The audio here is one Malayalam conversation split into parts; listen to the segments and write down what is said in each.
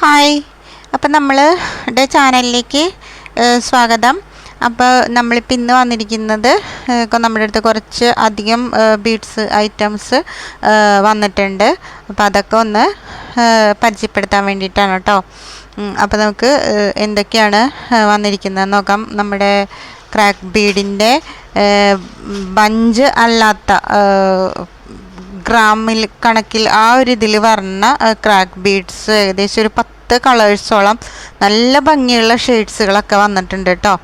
ഹായ്. അപ്പം നമ്മളുടെ ചാനലിലേക്ക് സ്വാഗതം. അപ്പോൾ നമ്മളിപ്പോൾ ഇന്ന് വന്നിരിക്കുന്നത് നമ്മുടെ അടുത്ത് കുറച്ച് അധികം ബീഡ്സ് ഐറ്റംസ് വന്നിട്ടുണ്ട്. അപ്പോൾ അതൊക്കെ ഒന്ന് പരിചയപ്പെടുത്താൻ വേണ്ടിയിട്ടാണ് കേട്ടോ. അപ്പോൾ നമുക്ക് എന്തൊക്കെയാണ് വന്നിരിക്കുന്നത് നോക്കാം. നമ്മുടെ ക്രാക്ക് ബീഡിന്റെ ബഞ്ച് അല്ലാത്ത ഗ്രാമിൽ കണക്കിൽ ആ ഒരു ഇതിൽ വരുന്ന ക്രാക്ക് ബീഡ്സ് ഏകദേശം ഒരു പത്ത് കളേഴ്സോളം നല്ല ഭംഗിയുള്ള ഷെയ്ഡ്സുകളൊക്കെ വന്നിട്ടുണ്ട് കേട്ടോ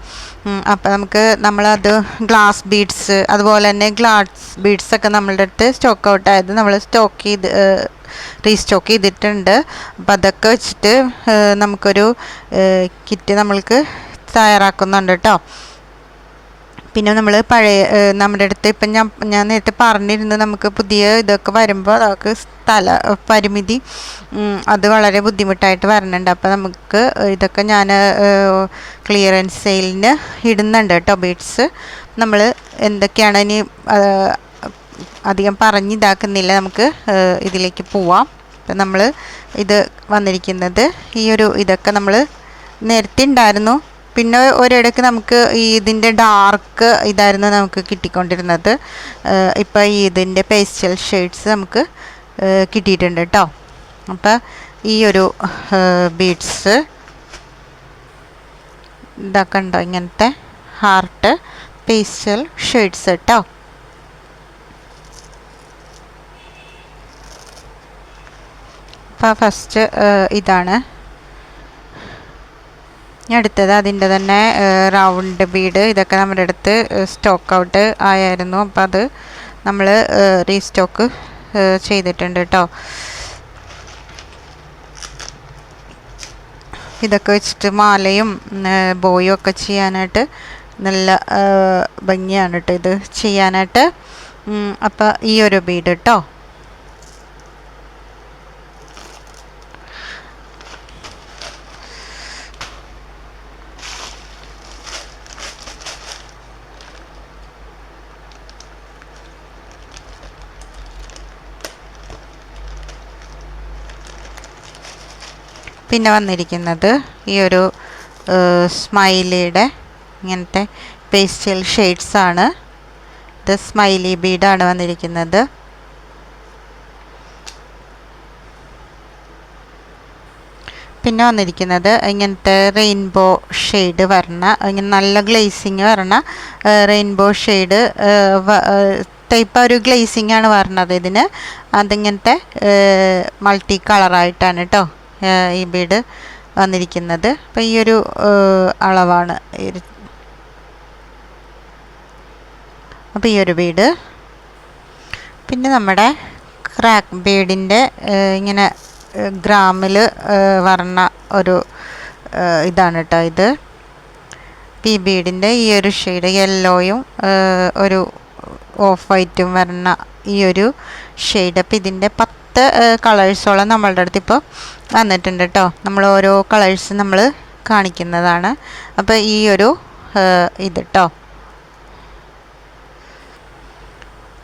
അപ്പോൾ നമുക്ക് നമ്മളത് ഗ്ലാസ് ബീഡ്സ് അതുപോലെ തന്നെ ഗ്ലാസ് ബീഡ്സ് ഒക്കെ നമ്മളുടെ അടുത്ത് സ്റ്റോക്ക് ഔട്ട് ആയത് നമ്മൾ സ്റ്റോക്ക് ചെയ്ത് റീസ്റ്റോക്ക് ചെയ്തിട്ടുണ്ട്. അപ്പോൾ അതൊക്കെ വെച്ചിട്ട് നമുക്കൊരു കിറ്റ് നമ്മൾക്ക് തയ്യാറാക്കുന്നുണ്ട് കേട്ടോ പിന്നെ നമ്മൾ പഴയ നമ്മുടെ അടുത്ത് ഇപ്പം ഞാൻ ഞാൻ നേരത്തെ പറഞ്ഞിരുന്നു നമുക്ക് പുതിയ ഇതൊക്കെ വരുമ്പോൾ അതൊക്കെ സ്ഥല പരിമിതി അത് വളരെ ബുദ്ധിമുട്ടായിട്ട് വരുന്നുണ്ട് അപ്പോൾ നമുക്ക് ഇതൊക്കെ ഞാൻ ക്ലിയറൻസ് സെയിലിന് ഇടുന്നുണ്ട് കേട്ടോ ബീഡ്സ്. നമ്മൾ എന്തൊക്കെയാണ് ഇനി അധികം പറഞ്ഞിതാക്കുന്നില്ല നമുക്ക് ഇതിലേക്ക് പോവാം. അപ്പം നമ്മൾ ഇത് വന്നിരിക്കുന്നത് ഈ ഒരു ഇതൊക്കെ നമ്മൾ നേരത്തെ ഉണ്ടായിരുന്നു. പിന്നെ ഒരിടയ്ക്ക് നമുക്ക് ഈ ഇതിന്റെ ഡാർക്ക് ഇതായിരുന്നു നമുക്ക് കിട്ടിക്കൊണ്ടിരുന്നത്. ഇപ്പോൾ ഈ ഇതിന്റെ പേസ്റ്റൽ ഷെയ്ഡ്സ് നമുക്ക് കിട്ടിയിട്ടുണ്ട് കേട്ടോ അപ്പോൾ ഈ ഒരു ബീഡ്സ് ഇതൊക്കെ ഉണ്ടോ ഇങ്ങനത്തെ ഹാർട്ട് പേസ്റ്റൽ ഷെയ്ഡ്സ് കേട്ടോ അപ്പോൾ ഫസ്റ്റ് ഇതാണ്. അടുത്തത് അതിന്റെ തന്നെ റൗണ്ട് ബീഡ് ഇതൊക്കെ നമ്മുടെ അടുത്ത് സ്റ്റോക്ക് ഔട്ട് ആയായിരുന്നു. അപ്പോൾ അത് നമ്മൾ റീസ്റ്റോക്ക് ചെയ്തിട്ടുണ്ട് കേട്ടോ ഇതൊക്കെ വെച്ചിട്ട് മാലയും ബോയും ഒക്കെ ചെയ്യാനായിട്ട് നല്ല ഭംഗിയാണ് കേട്ടോ ഇത് ചെയ്യാനായിട്ട്. അപ്പോൾ ഈ ഒരു ബീഡ് കേട്ടോ പിന്നെ വന്നിരിക്കുന്നത് ഈ ഒരു സ്മൈലിയുടെ ഇങ്ങനത്തെ പേസ്റ്റൽ ഷെയ്ഡ്സ് ആണ് ഇത് സ്മൈലി ബീഡാണ് വന്നിരിക്കുന്നത്. പിന്നെ വന്നിരിക്കുന്നത് ഇങ്ങനത്തെ റെയിൻബോ ഷെയ്ഡ് വരണ ഇങ്ങനെ നല്ല ഗ്ലേസിങ് വരണ റെയിൻബോ ഷെയ്ഡ് ടൈപ്പ് ഒരു ഗ്ലേസിങ് ആണ് വരണത് ഇതിന്. അതിങ്ങനത്തെ മൾട്ടി കളറായിട്ടാണ് കേട്ടോ ഈ ബീഡ് വന്നിരിക്കുന്നത്. അപ്പോൾ ഈ ഒരു അളവാണ്. അപ്പോൾ ഈ ഒരു ബീഡ് പിന്നെ നമ്മുടെ ക്രാക്ക് ബീഡിന്റെ ഇങ്ങനെ ഗ്രാമിൽ വർണ ഒരു ഇതാണ് കേട്ടോ ഇത്. ഈ ബീഡിന്റെ ഈ ഒരു ഷെയ്ഡ് യെല്ലോയും ഒരു ഓഫ് വൈറ്റും വരണ ഈ ഒരു ഷെയ്ഡ്. അപ്പോൾ ഇതിന്റെ പത്ത് കളേഴ്സോളം നമ്മളുടെ അടുത്ത് ഇപ്പോൾ വന്നിട്ടുണ്ട് കേട്ടോ നമ്മൾ ഓരോ കളേഴ്സ് നമ്മൾ കാണിക്കുന്നതാണ്. അപ്പോൾ ഈ ഒരു ഇത് കേട്ടോ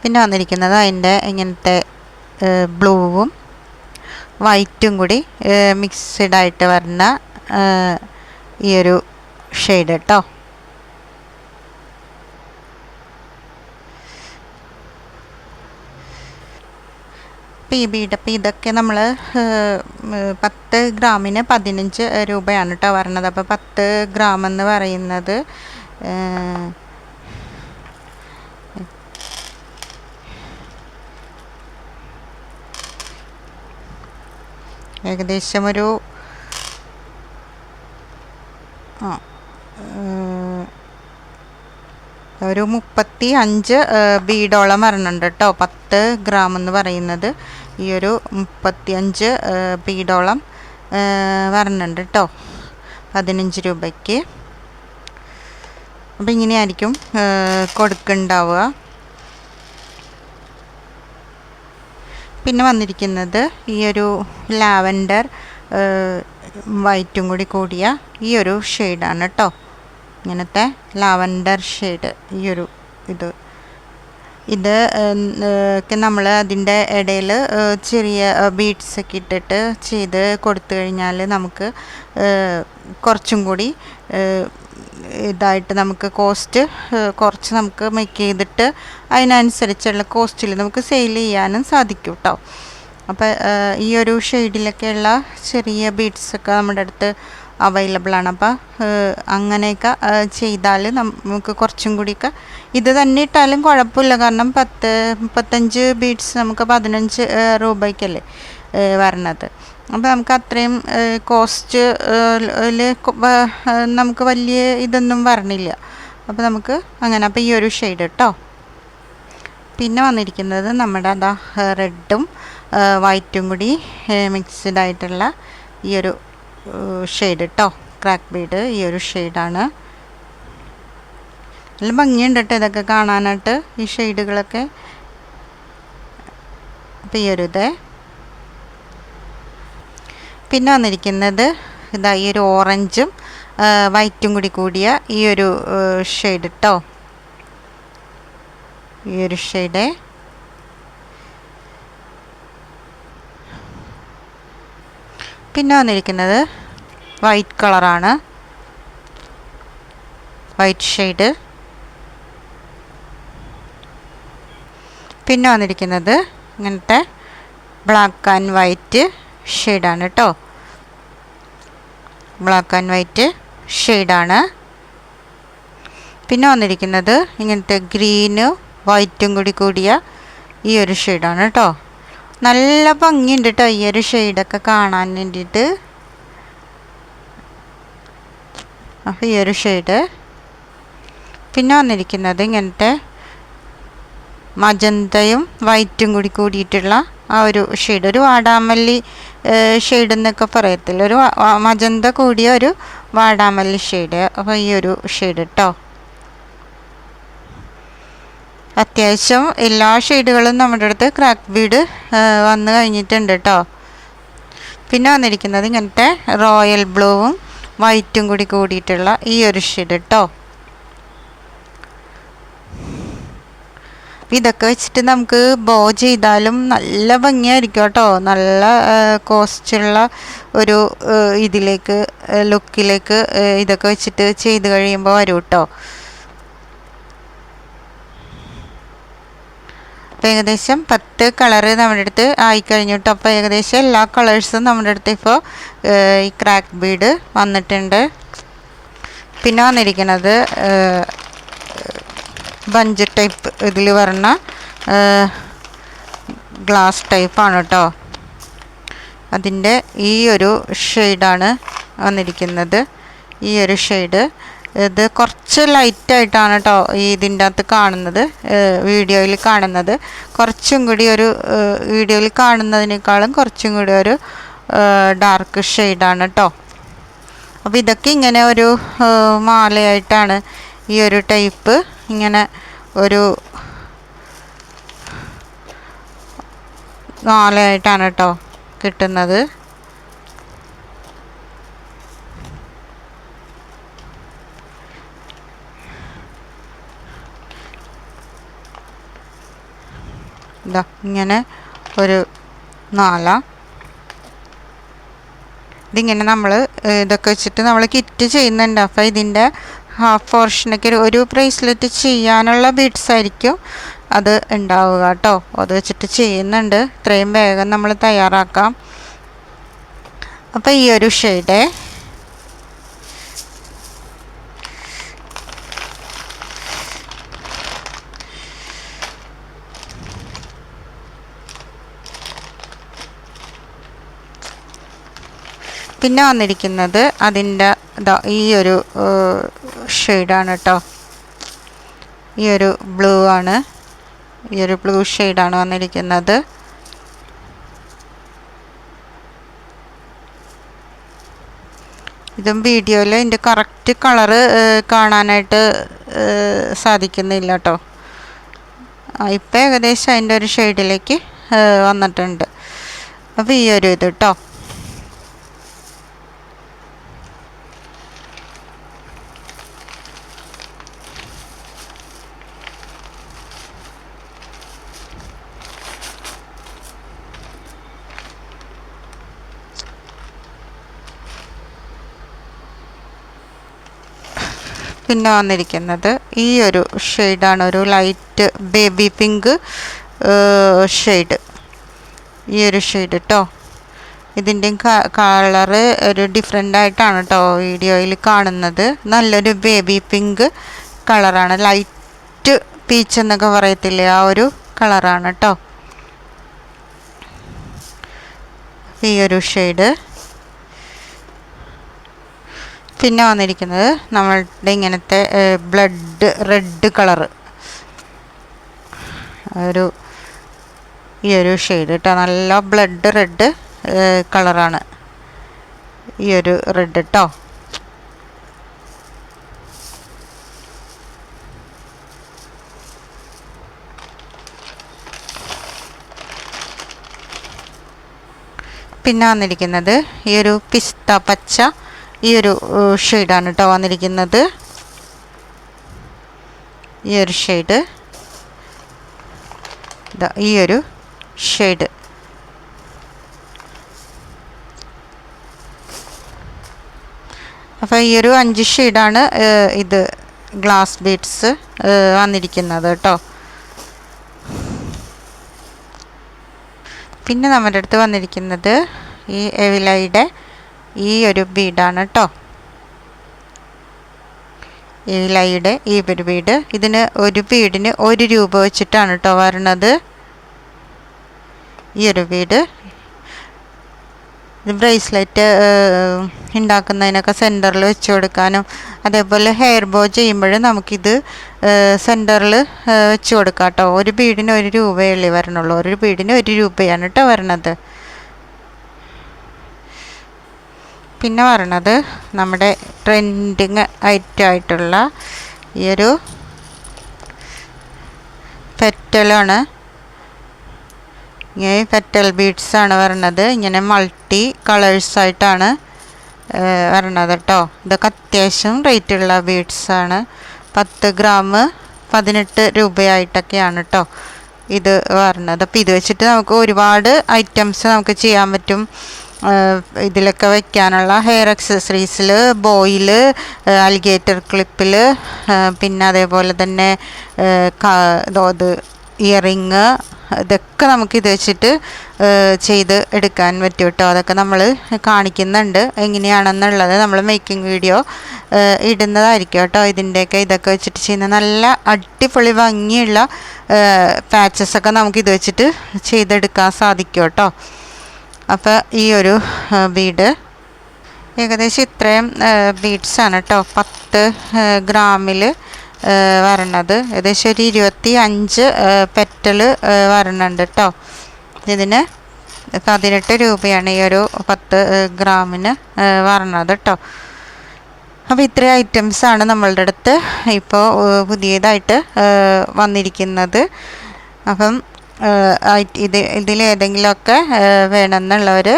പിന്നെ വന്നിരിക്കുന്നത് അതിന്റെ ഇങ്ങനത്തെ ബ്ലൂവും വൈറ്റും കൂടി മിക്സ്ഡ് ആയിട്ട് വരുന്ന ഈ ഒരു ഷെയ്ഡ് കേട്ടോ പി ബിയുടെ അപ്പോൾ ഇതൊക്കെ നമ്മൾ പത്ത് ഗ്രാമിന് പതിനഞ്ച് രൂപയാണ് കേട്ടോ വരണത്. അപ്പോൾ പത്ത് ഗ്രാം എന്ന് പറയുന്നത് ഏകദേശം ഒരു ആ ഒരു മുപ്പത്തി അഞ്ച് ബീഡോളം വരണുണ്ട് കേട്ടോ പത്ത് ഗ്രാം എന്ന് പറയുന്നത്. ഈ ഒരു മുപ്പത്തി അഞ്ച് ബീഡോളം വരണുണ്ട് കേട്ടോ പതിനഞ്ച് രൂപയ്ക്ക്. അപ്പം ഇങ്ങനെയായിരിക്കും കൊടുക്കുന്നുണ്ടാവുക പിന്നെ വന്നിരിക്കുന്നത് ഈ ഒരു ലാവൻഡർ വൈറ്റും കൂടി കൂടിയ ഈ ഒരു ഷെയ്ഡാണ് കേട്ടോ ഇങ്ങനത്തെ ലാവൻഡർ ഷെയ്ഡ് ഈ ഒരു ഇത്. ഇത് ഒക്കെ നമ്മൾ അതിന്റെ ഇടയിൽ ചെറിയ ബീഡ്സ് ഒക്കെ ഇട്ടിട്ട് ചെയ്ത് കൊടുത്തു കഴിഞ്ഞാൽ നമുക്ക് കുറച്ചും കൂടി ഇതായിട്ട് നമുക്ക് കോസ്റ്റ് കുറച്ച് നമുക്ക് മേക്ക് ചെയ്തിട്ട് അതിനനുസരിച്ചുള്ള കോസ്റ്റിൽ നമുക്ക് സെയിൽ ചെയ്യാനും സാധിക്കും കേട്ടോ അപ്പോൾ ഈ ഒരു ഷെയ്ഡിലൊക്കെയുള്ള ചെറിയ ബീഡ്സ് ഒക്കെ നമ്മുടെ അടുത്ത് അവൈലബിൾ ആണ് അപ്പോൾ അങ്ങനെയൊക്കെ ചെയ്താൽ നമുക്ക് കുറച്ചും കൂടിയൊക്കെ ഇത് തന്നെ ഇട്ടാലും കുഴപ്പമില്ല. കാരണം പത്ത് മുപ്പത്തഞ്ച് ബീഡ്സ് നമുക്ക് പതിനഞ്ച് രൂപയ്ക്കല്ലേ വരണത്. അപ്പോൾ നമുക്ക് അത്രയും കോസ്റ്റ് നമുക്ക് വലിയ ഇതൊന്നും വരണില്ല. അപ്പോൾ നമുക്ക് അങ്ങനെ അപ്പോൾ ഈ ഒരു ഷെയ്ഡ് കേട്ടോ പിന്നെ വന്നിരിക്കുന്നത് നമ്മുടെ അതാ റെഡും വൈറ്റും കൂടി മിക്സ്ഡ് ആയിട്ടുള്ള ഈ ഒരു ഷെയ്ഡ് കേട്ടോ ക്രാക്ക് ബീഡ് ഈ ഒരു ഷെയ്ഡാണ് നല്ല ഭംഗിയുണ്ട് കേട്ടോ ഇതൊക്കെ കാണാനായിട്ട് ഈ ഷെയ്ഡുകളൊക്കെ അപ്പോൾ ഈ ഒരു ഇതേ. പിന്നെ വന്നിരിക്കുന്നത് ഇതാ ഈ ഒരു ഓറഞ്ചും വൈറ്റും കൂടി കൂടിയ ഈ ഒരു ഷെയ്ഡ് കേട്ടോ ഈ ഒരു ഷെയ്ഡ് പിന്നെ വന്നിരിക്കുന്നത് വൈറ്റ് കളറാണ് വൈറ്റ് ഷെയ്ഡ് പിന്നെ വന്നിരിക്കുന്നത് ഇങ്ങനത്തെ ബ്ലാക്ക് ആൻഡ് വൈറ്റ് ഷെയ്ഡാണ് കേട്ടോ ബ്ലാക്ക് ആൻഡ് വൈറ്റ് ഷെയ്ഡാണ് പിന്നെ വന്നിരിക്കുന്നത് ഇങ്ങനത്തെ ഗ്രീനും വൈറ്റും കൂടി കൂടിയ ഈ ഒരു ഷെയ്ഡാണ് കേട്ടോ നല്ല ഭംഗിയുണ്ട് കേട്ടോ ഈ ഒരു ഷെയ്ഡൊക്കെ കാണാൻ വേണ്ടിയിട്ട്. അപ്പോൾ ഈ ഒരു ഷെയ്ഡ് പിന്നെ വന്നിരിക്കുന്നത് ഇങ്ങനത്തെ മജന്തയും വൈറ്റും കൂടി കൂടിയിട്ടുള്ള ആ ഒരു ഷെയ്ഡ് ഒരു വാടാമല്ലി ഷെയ്ഡ് എന്നൊക്കെ പറയത്തില്ല? ഒരു മജന്ത കൂടിയ ഒരു വാടാമല്ലി ഷെയ്ഡ് അപ്പോൾ ഈ ഒരു ഷെയ്ഡ് കേട്ടോ അത്യാവശ്യം എല്ലാ ഷെയ്ഡുകളും നമ്മുടെ അടുത്ത് ക്രാക്ക് ബീഡ് വന്നു കഴിഞ്ഞിട്ടുണ്ട് കേട്ടോ പിന്നെ വന്നിരിക്കുന്നത് ഇങ്ങനത്തെ റോയൽ ബ്ലൂവും വൈറ്റും കൂടി കൂടിയിട്ടുള്ള ഈ ഒരു ഷെയ്ഡ് കേട്ടോ ഇതൊക്കെ വെച്ചിട്ട് നമുക്ക് ബോ ചെയ്താലും നല്ല ഭംഗിയായിരിക്കും കേട്ടോ നല്ല കോസ്റ്റുള്ള ഒരു ഇതിലേക്ക് ലുക്കിലേക്ക് ഇതൊക്കെ വെച്ചിട്ട് ചെയ്ത് കഴിയുമ്പോൾ വരും കേട്ടോ അപ്പോൾ ഏകദേശം പത്ത് കളറ് നമ്മുടെ അടുത്ത് ആയിക്കഴിഞ്ഞു കേട്ടോ അപ്പോൾ ഏകദേശം എല്ലാ കളേഴ്സും നമ്മുടെ അടുത്ത് ഇപ്പോൾ ഈ ക്രാക്ക് ബീഡ് വന്നിട്ടുണ്ട്. പിന്നെ വന്നിരിക്കുന്നത് ബഞ്ച് ടൈപ്പ് ഇതിൽ വരണ ഗ്ലാസ് ടൈപ്പാണ് കേട്ടോ അതിന്റെ ഈ ഒരു ഷെയ്ഡാണ് വന്നിരിക്കുന്നത്. ഈ ഒരു ഷെയ്ഡ് ഇത് കുറച്ച് ലൈറ്റായിട്ടാണ് കേട്ടോ ഈ ഇതിന്റെ അകത്ത് കാണുന്നത്. വീഡിയോയിൽ കാണുന്നത്. കുറച്ചും കൂടി ഒരു വീഡിയോയിൽ കാണുന്നതിനേക്കാളും കുറച്ചും കൂടി ഒരു ഡാർക്ക് ഷെയ്ഡാണ് കേട്ടോ അപ്പോൾ ഇതൊക്കെ ഇങ്ങനെ ഒരു മാലയായിട്ടാണ് ഈ ഒരു ടൈപ്പ് ഇങ്ങനെ ഒരു മാലയായിട്ടാണ് കേട്ടോ കിട്ടുന്നത്. ഇതാ ഇങ്ങനെ ഒരു നാല. ഇതിങ്ങനെ നമ്മൾ ഇതൊക്കെ വെച്ചിട്ട് നമ്മൾ കിറ്റ് ചെയ്യുന്നുണ്ട്. അപ്പോൾ ഇതിന്റെ ഹാഫ് പോർഷനൊക്കെ ഒരു ബ്രേസ്ലെറ്റ് ചെയ്യാനുള്ള ബീഡ്സ് ആയിരിക്കും അത് ഉണ്ടാവുക കേട്ടോ. അത് വെച്ചിട്ട് ചെയ്യുന്നുണ്ട്. ഇത്രയും വേഗം നമ്മൾ തയ്യാറാക്കാം. അപ്പോൾ ഈ ഒരു ഷെയ്ഡേ പിന്നെ വന്നിരിക്കുന്നത് അതിന്റെ ഈ ഒരു ഷെയ്ഡാണ് കേട്ടോ ഈ ഒരു ബ്ലൂ ആണ്. ഈ ഒരു ബ്ലൂ ഷെയ്ഡാണ് വന്നിരിക്കുന്നത്. ഇതും വീഡിയോയിൽ ഇതിന്റെ കറക്റ്റ് കളറ് കാണാനായിട്ട് സാധിക്കുന്നില്ല കേട്ടോ ഇപ്പം ഏകദേശം അതിന്റെ ഒരു ഷെയ്ഡിലേക്ക് വന്നിട്ടുണ്ട്. അപ്പോൾ ഈ ഒരു ഇത് കേട്ടോ പിന്നെ വന്നിരിക്കുന്നത് ഈ ഒരു ഷെയ്ഡാണ് ഒരു ലൈറ്റ് ബേബി പിങ്ക് ഷെയ്ഡ് ഈ ഒരു ഷെയ്ഡ് കേട്ടോ ഇതിന്റെയും കളറ് ഒരു ഡിഫറെന്റ് ആയിട്ടാണ് കേട്ടോ വീഡിയോയിൽ കാണുന്നത്. നല്ലൊരു ബേബി പിങ്ക് കളറാണ് ലൈറ്റ് പീച്ച് എന്നൊക്കെ പറയത്തില്ലേ? ആ ഒരു കളറാണ് കേട്ടോ ഈ ഒരു ഷെയ്ഡ് പിന്നെ വന്നിരിക്കുന്നത് നമ്മളുടെ ഇങ്ങനത്തെ ബ്ലഡ് റെഡ് കളർ ഒരു ഈ ഒരു ഷെയ്ഡ് കേട്ടോ നല്ല ബ്ലഡ് റെഡ് കളറാണ് ഈ ഒരു റെഡ് കേട്ടോ പിന്നെ വന്നിരിക്കുന്നത് ഈ ഒരു പിസ്ത പച്ച ഈ ഒരു ഷെയ്ഡാണ് കേട്ടോ വന്നിരിക്കുന്നത്. ഈ ഒരു ഷെയ്ഡ്. ഈ ഒരു ഷെയ്ഡ്. അപ്പോൾ ഈ ഒരു അഞ്ച് ഷെയ്ഡാണ് ഇത് ഗ്ലാസ് ബീഡ്സ് വന്നിരിക്കുന്നത് കേട്ടോ പിന്നെ നമ്മുടെ അടുത്ത് വന്നിരിക്കുന്നത് ഈ എവിലയുടെ ഈ ഒരു ബീഡാണ് കേട്ടോ ഈ ലൈയുടെ ഈ ഒരു ബീഡ് ഇതിന് ഒരു ബീഡിന് ഒരു രൂപ വെച്ചിട്ടാണ് കേട്ടോ വരണത്. ഈ ഒരു ബീഡ് ഇത് ബ്രേസ്ലെറ്റ് ഉണ്ടാക്കുന്നതിനൊക്കെ സെന്ററിൽ വെച്ച് കൊടുക്കാനും അതേപോലെ ഹെയർ ബോ ചെയ്യുമ്പോഴും നമുക്കിത് സെന്ററിൽ വെച്ച് കൊടുക്കാം കേട്ടോ ഒരു ബീഡിന് ഒരു രൂപയല്ലേ വരണുള്ളൂ. ഒരു ബീഡിന് ഒരു രൂപയാണ് കേട്ടോ വരണത്. പിന്നെ പറയണത് നമ്മുടെ ട്രെൻഡിങ് ഐറ്റം ആയിട്ടുള്ള ഈ ഒരു പെറ്റലാണ്. ഇങ്ങനെ പെറ്റൽ ബീഡ്സ് ആണ് വരണത് ഇങ്ങനെ മൾട്ടി കളേഴ്സായിട്ടാണ് വരണത് കേട്ടോ ഇതൊക്കെ അത്യാവശ്യം റേറ്റുള്ള ബീഡ്സാണ് പത്ത് ഗ്രാം പതിനെട്ട് രൂപയായിട്ടൊക്കെയാണ് കേട്ടോ ഇത് വരണത് അപ്പോൾ ഇത് വെച്ചിട്ട് നമുക്ക് ഒരുപാട് ഐറ്റംസ് നമുക്ക് ചെയ്യാൻ പറ്റും. ഇതിലൊക്കെ വയ്ക്കാനുള്ള ഹെയർ അക്സസറീസിൽ ബോയിൽ അൽഗേറ്റർ ക്ലിപ്പിൽ പിന്നെ അതേപോലെ തന്നെ ഇത് ഇയറിങ് ഇതൊക്കെ നമുക്ക് ഇത് വെച്ചിട്ട് ചെയ്ത് എടുക്കാൻ പറ്റും കേട്ടോ അതൊക്കെ നമ്മൾ കാണിക്കുന്നുണ്ട്. എങ്ങനെയാണെന്നുള്ളത് നമ്മൾ മേക്കിംഗ് വീഡിയോ ഇടുന്നതായിരിക്കും കേട്ടോ ഇതിന്റെയൊക്കെ ഇതൊക്കെ വെച്ചിട്ട് ചെയ്യുന്ന നല്ല അടിപൊളി ഭംഗിയുള്ള പാച്ചസൊക്കെ നമുക്ക് ഇത് വെച്ചിട്ട് ചെയ്തെടുക്കാൻ സാധിക്കും കേട്ടോ അപ്പോൾ ഈ ഒരു ബീഡ് ഏകദേശം ഇത്രയും ബീഡ്സാണ് കേട്ടോ പത്ത് ഗ്രാമിൽ വരണത്. ഏകദേശം ഒരു ഇരുപത്തി അഞ്ച് പെറ്റൽ വരണുണ്ട് കേട്ടോ ഇതിന് പതിനെട്ട് രൂപയാണ് ഈ ഒരു പത്ത് ഗ്രാമിന് വരണത് കേട്ടോ അപ്പോൾ ഇത്രയും ഐറ്റംസാണ് നമ്മളുടെ അടുത്ത് ഇപ്പോൾ പുതിയതായിട്ട് വന്നിരിക്കുന്നത്. അപ്പം ഇത് ഇതിലേതെങ്കിലുമൊക്കെ വേണമെന്നുള്ളവർ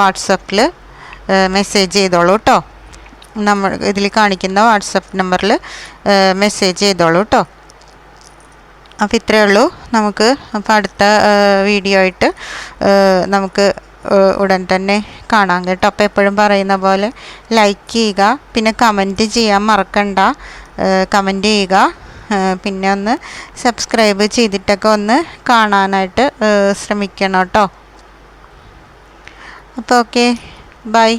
വാട്സപ്പിൽ മെസ്സേജ് ചെയ്തോളൂ കേട്ടോ നമ്മൾ ഇതിൽ കാണിക്കുന്ന വാട്സപ്പ് നമ്പറിൽ മെസ്സേജ് ചെയ്തോളൂ കേട്ടോ അപ്പോൾ ഇത്രയേ ഉള്ളൂ. നമുക്ക് അപ്പോൾ അടുത്ത വീഡിയോ ആയിട്ട് നമുക്ക് ഉടൻ തന്നെ കാണാം കേട്ടോ. അപ്പോൾ എപ്പോഴും പറയുന്ന പോലെ ലൈക്ക് ചെയ്യുക പിന്നെ കമന്റ് ചെയ്യാൻ മറക്കണ്ട കമന്റ് ചെയ്യുക. പിന്നെ ഒന്ന് സബ്സ്ക്രൈബ് ചെയ്തിട്ടൊക്കെ ഒന്ന് കാണാനായിട്ട് ശ്രമിക്കണം കേട്ടോ. അപ്പോൾ ഓക്കെ ബൈ